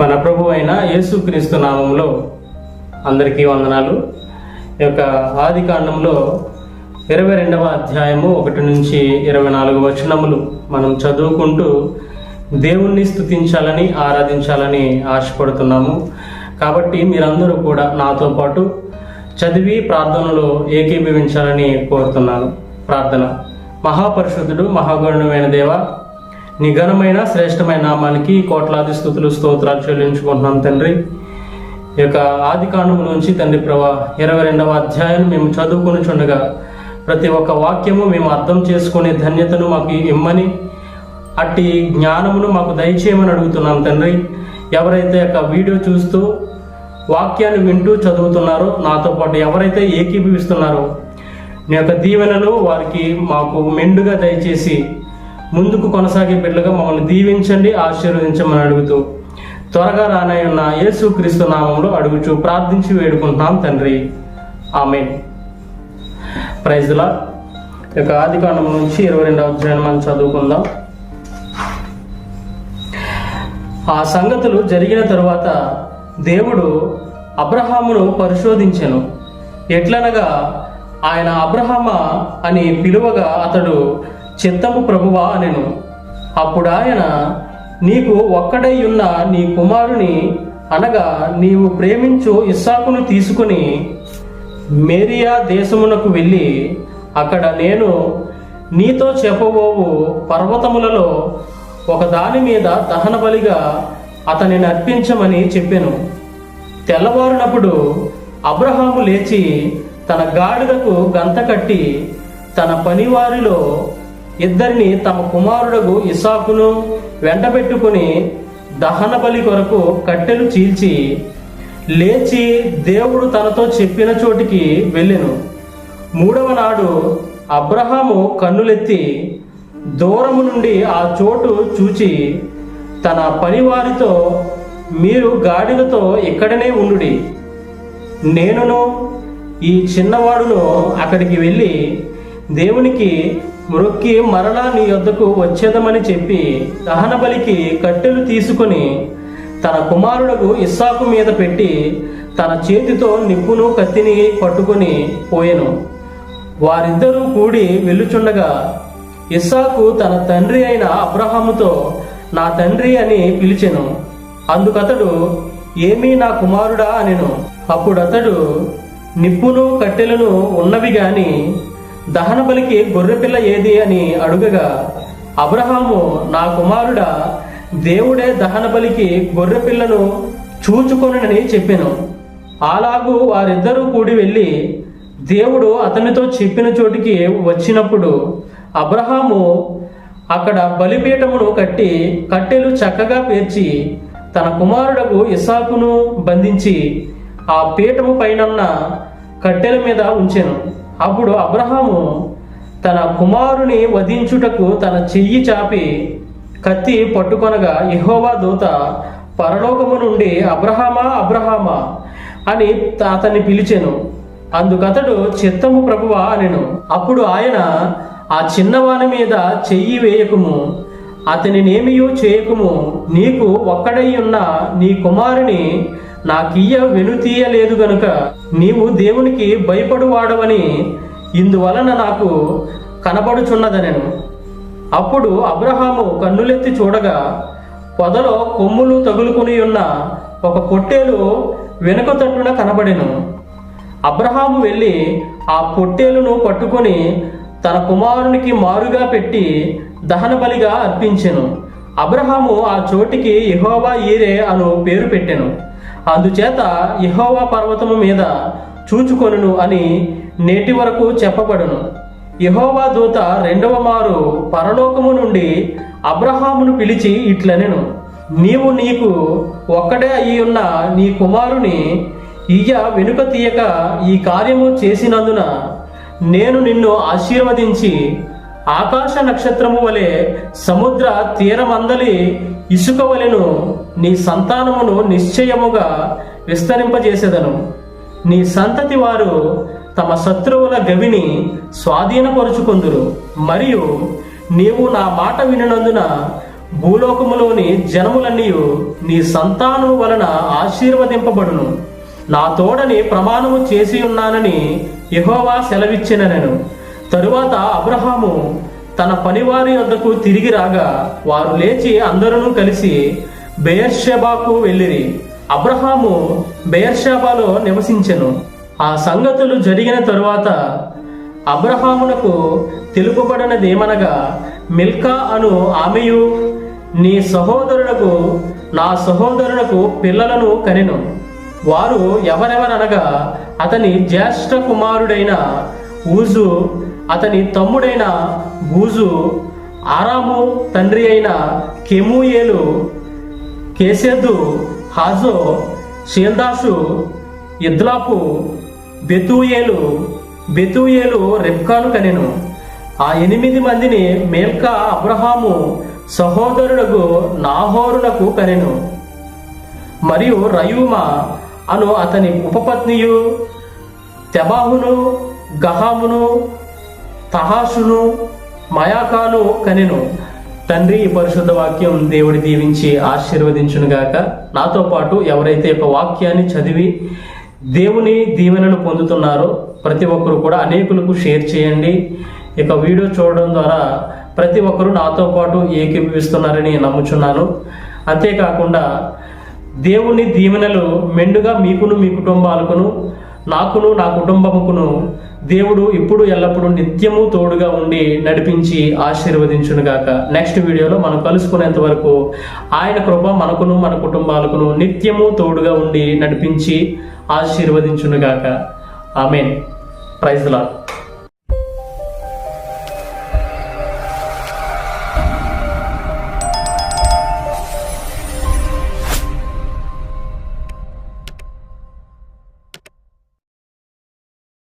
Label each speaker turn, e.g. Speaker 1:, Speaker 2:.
Speaker 1: మన ప్రభు అయిన యేసుక్రీస్తు నామంలో అందరికీ వందనాలు. ఈ యొక్క ఆది కాండంలో ఇరవై రెండవ అధ్యాయము ఒకటి నుంచి ఇరవై నాలుగు వచనములు మనం చదువుకుంటూ దేవుణ్ణి స్థుతించాలని ఆరాధించాలని ఆశపడుతున్నాము. కాబట్టి మీరందరూ కూడా నాతో పాటు చదివి ప్రార్థనలో ఏకీభవించాలని కోరుతున్నాను. ప్రార్థన. మహాపరిశుద్ధుడు మహాగణమైన దేవ నీ ఘనమైన శ్రేష్టమైన నామానికి కోట్లాది స్థుతులు స్తోత్రాలు చెల్లించుకుంటున్నాం తండ్రి. ఈ యొక్క ఆది కాండము నుంచి తండ్రి ప్రభా ఇరవై రెండవ అధ్యాయం మేము చదువుకుని చుండగా ప్రతి ఒక్క వాక్యము మేము అర్థం చేసుకునే ధన్యతను మాకు ఇమ్మని అట్టి జ్ఞానమును మాకు దయచేయమని అడుగుతున్నాం తండ్రి. ఎవరైతే యొక్క వీడియో చూస్తూ వాక్యాన్ని వింటూ చదువుతున్నారో నాతో పాటు ఎవరైతే ఏకీభవిస్తున్నారో నీ యొక్క దీవెనలు వారికి మాకు మెండుగా దయచేసి ముందుకు కొనసాగే బిడ్డలుగా మమ్మల్ని దీవించండి ఆశీర్వదించమని అడుగుతూ త్వరగా రానయ్యున్న యేసు క్రీస్తు నామంలో అడుగుచూ ప్రార్థించి వేడుకుంటున్నాం తండ్రి. ఆమె ప్రైజ్లా యొక్క ఆది కాండం నుంచి ఇరవై రెండవ అధ్యాయం మనం చదువుకుందాం. ఆ సంగతులు జరిగిన తరువాత దేవుడు అబ్రహామును పరిశోధించెను. ఎట్లనగా ఆయన అబ్రహమ అని పిలువగా అతడు చిత్తము ప్రభువా అనెను. అప్పుడు ఆయన నీకు ఒక్కడై ఉన్న నీ కుమారుని అనగా నీవు ప్రేమించు ఇస్సాకును తీసుకుని మేరియా దేశమునకు వెళ్ళి అక్కడ నేను నీతో చెప్పబోవు పర్వతములలో ఒక దాని మీద దహన బలిగా అతనిని అర్పించమని చెప్పాను. తెల్లవారినప్పుడు అబ్రహాము లేచి తన గాడిదకు గంత కట్టి తన పనివారిలో ఇద్దరిని తమ కుమారుడకు ఇసాకును వెంటబెట్టుకుని దహన బలి కొరకు కట్టెలు చీల్చి లేచి దేవుడు తనతో చెప్పిన చోటికి వెళ్ళెను. మూడవ నాడు అబ్రహాము కన్నులెత్తి దూరము నుండి ఆ చోటు చూచి తన పనివారితో మీరు గాడిదతో ఇక్కడనే ఉండుడి. నేనును ఈ చిన్నవాడును అక్కడికి వెళ్ళి దేవునికి మృక్కి మరలా నీ యొద్దకు వచ్చేదమని చెప్పి దహన బలికి కట్టెలు తీసుకొని తన కుమారుడకు ఇస్సాకు మీద పెట్టి తన చేతితో నిప్పును కత్తిని పట్టుకొని పోయెను. వారిద్దరూ కూడి వెళ్ళుచుండగా ఇస్సాకు తన తండ్రి అయిన అబ్రహాముతో నా తండ్రి అని పిలిచెను. అందుకతడు ఏమీ నా కుమారుడా అనెను. అప్పుడు అతడు నిప్పును కట్టెలను ఉన్నవి గాని దహన బలికి గొర్రెపిల్ల ఏది అని అడుగగా అబ్రహాము నా కుమారుడా దేవుడే దహన బలికి గొర్రెపిల్లను చూచుకొనని చెప్పాను. అలాగూ వారిద్దరూ కూడి వెళ్ళి దేవుడు అతనితో చెప్పిన చోటికి వచ్చినప్పుడు అబ్రహాము అక్కడ బలిపీఠమును కట్టి కట్టెలు చక్కగా పేర్చి తన కుమారుడకు ఇసాకును బంధించి ఆ పీఠము పైనన్న కట్టెల మీద ఉంచాను. అప్పుడు అబ్రహాము తన కుమారుని వధించుటకు తన చెయ్యి చాపి కత్తి పట్టుకొనగా ఇహోవా దూత పరలోకము నుండి అబ్రహామా అబ్రహామా అని అతన్ని పిలిచెను. అందుకతడు చిత్తము ప్రభువా అనెను. అప్పుడు ఆయన ఆ చిన్నవాని మీద చెయ్యి వేయకుము. అతనినేమియూ చేయకుము? నీకు ఒక్కడై ఉన్న నీ కుమారుని నాకియ్య వెనుతీయలేదు గనుక నీవు దేవునికి భయపడువాడవని ఇందువలన నాకు కనబడుచున్నదనెను. అప్పుడు అబ్రహాము కన్నులెత్తి చూడగా పొదలో కొమ్ములు తగులుకుని ఉన్న ఒక పొట్టేలు వెనుక తట్టున కనబడెను. అబ్రహాము వెళ్ళి ఆ పొట్టేలును పట్టుకొని తన కుమారునికి మారుగా పెట్టి దహన బలిగా అర్పించెను. అబ్రహాము ఆ చోటికి యెహోవా ఈరే అను పేరు పెట్టెను. అందుచేత యహోవా పర్వతము మీద చూచుకొనును అని నేటి వరకు చెప్పబడును. యహోవా దూత రెండవ మారు పరలోకము నుండి అబ్రహామును పిలిచి ఇట్లనెను నీవు నీకు ఒక్కడే అయి ఉన్న నీ కుమారుని ఇయ్య వెనుక తీయక ఈ కార్యము చేసినందున నేను నిన్ను ఆశీర్వదించి ఆకాశ నక్షత్రము వలె సముద్ర తీరమందలి ఇసుక వలెను నీ సంతానమును నిశ్చయముగా విస్తరింపజేసేదను. నీ సంతతి వారు తమ శత్రువుల గవిని స్వాధీనపరుచుకుందురు. మరియు నీవు నా మాట వినినందున భూలోకములోని జనములన్నీ నీ సంతానము వలన ఆశీర్వదింపబడును. నా తోడని ప్రమాణము చేసి ఉన్నానని యహోవా సెలవిచ్చిన నేను తరువాత అబ్రహాము తన పనివారి వద్దకు తిరిగి రాగా వారు లేచి అందరూ కలిసి బెయర్షెబాకు వెళ్ళిరి. అబ్రహాము బెయర్షెబాలో నివసించెను. ఆ సంగతులు జరిగిన తరువాత అబ్రహామునకు తెలుపబడినదేమనగా మిల్కా అను ఆమెయు నీ సహోదరులకు నా సహోదరులకు పిల్లలను కనెను. వారు ఎవరెవరనగా అతని జ్యేష్ఠ కుమారుడైన ఊజు అతని తమ్ముడైన బూజు ఆరాము తండ్రి అయిన కెమూయేలు కేసేదు హాజో షీల్దాసు ఇద్లాపు బెతూయేలు బెతూయేలు రెప్కాను కనెను. ఆ ఎనిమిది మందిని మేల్కా అబ్రహాము సహోదరులకు నాహోరులకు కనెను. మరియు రయూమ అను అతని ఉపపత్నియు తెబాహును గహామును తహాషును మయాకాను కనెను. తండ్రి ఈ పరిశుద్ధ వాక్యం దేవుడి దీవించి ఆశీర్వదించునుగాక నాతో పాటు ఎవరైతే ఒక వాక్యాన్ని చదివి దేవుని దీవెనను పొందుతున్నారో ప్రతి ఒక్కరు కూడా అనేకులకు షేర్ చేయండి. ఇక వీడియో చూడడం ద్వారా ప్రతి ఒక్కరు నాతో పాటు ఏకీభవిస్తున్నారని నమ్ముచున్నాను. అంతేకాకుండా దేవుని దీవెనలు మెండుగా మీకును మీ కుటుంబాలకును నాకును నా కుటుంబముకును దేవుడు ఇప్పుడు ఎల్లప్పుడూ నిత్యము తోడుగా ఉండి నడిపించి ఆశీర్వదించునుగాక. నెక్స్ట్ వీడియోలో మనం కలుసుకునేంత వరకు ఆయన కృప మనకును మన కుటుంబాలకును నిత్యము తోడుగా ఉండి నడిపించి ఆశీర్వదించునుగాక. ఆమెన్ ప్రైజ్లాడ్